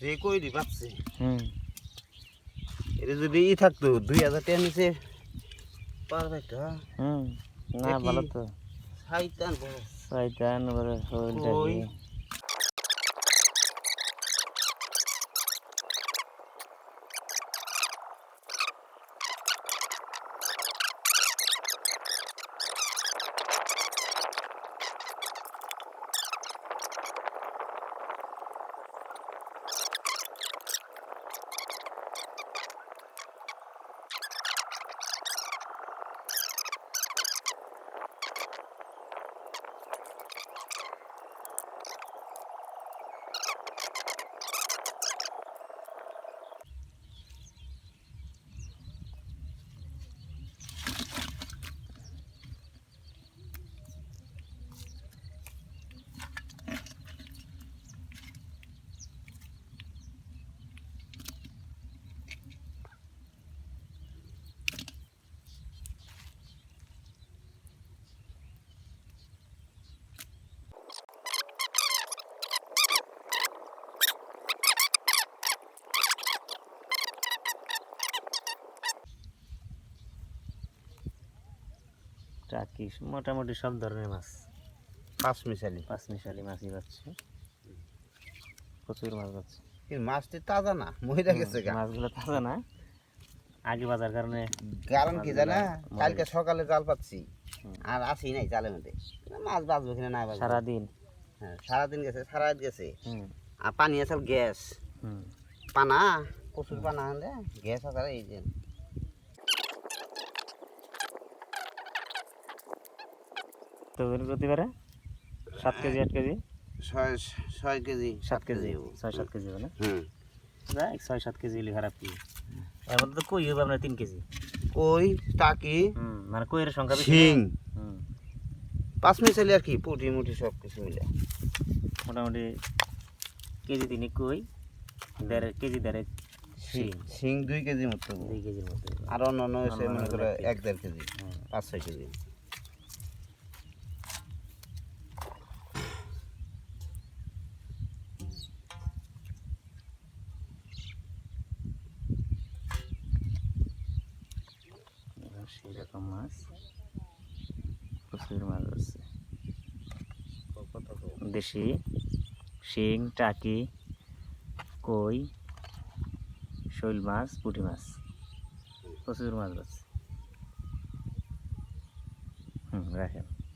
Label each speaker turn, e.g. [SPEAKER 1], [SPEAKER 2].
[SPEAKER 1] যে কইরি পাচ্ছে
[SPEAKER 2] হুম।
[SPEAKER 1] এটা যদি ই থাকতো দুই হাজার টাকা নিচে পারবে একটা
[SPEAKER 2] হুম। না। ভালো তো।
[SPEAKER 1] শয়তান বড়।
[SPEAKER 2] শয়তান বলে শরীরটা টাকি মোটামুটি সব ধরনের মাছ।
[SPEAKER 1] পাঁচ মিশালি
[SPEAKER 2] পাঁচ মিশালি মাছই পাচ্ছে। প্রচুর মাছ পাচ্ছে।
[SPEAKER 1] মাছটি তাজা না মহিলা গেছে
[SPEAKER 2] মাছগুলো তাজা না। আগে বাজার কারণে
[SPEAKER 1] কারণ কি জানা? কালকে সকালে জাল পাচ্ছি। আর আসি নাই জালের মধ্যে। মাছ বাঁচবো কিনা না
[SPEAKER 2] সারাদিন।
[SPEAKER 1] হ্যাঁ সারাদিন গেছে সারা রাত গেছে আর পানি আছে গ্যাস পানা প্রচুর পানা আনলে গ্যাস আছে এই
[SPEAKER 2] তো প্রতিবারে সাত কেজি আট কেজি?
[SPEAKER 1] ছয় ছয় কেজি।
[SPEAKER 2] সাত কেজি ছয় সাত কেজি হবে না যাই ছয় সাত কেজি হলে খারাপ কি? এর মধ্যে তো কই হবে আপনার তিন কেজি?
[SPEAKER 1] কই টাকি?
[SPEAKER 2] মানে কইয়ের সংখ্যা
[SPEAKER 1] শিং। পাঁচ মিশালি আর কি পুটি মুটি সব কিছু মিলে
[SPEAKER 2] মোটামুটি কেজি তিনে কই? দেড় কেজি দেড় শিং
[SPEAKER 1] শিং। দুই কেজি মতো।
[SPEAKER 2] দুই কেজির মধ্যে
[SPEAKER 1] আর অন্য অন্য মনে করে
[SPEAKER 2] এক
[SPEAKER 1] দেড় কেজি। পাঁচ ছয় কেজি।
[SPEAKER 2] সেই মাছ। প্রচুর মাছ আছে। দেশি, শিং, টাকি, কই, শৈল মাছ, পুঁটি মাছ। প্রচুর মাছ আছে। হুম, রাখেন।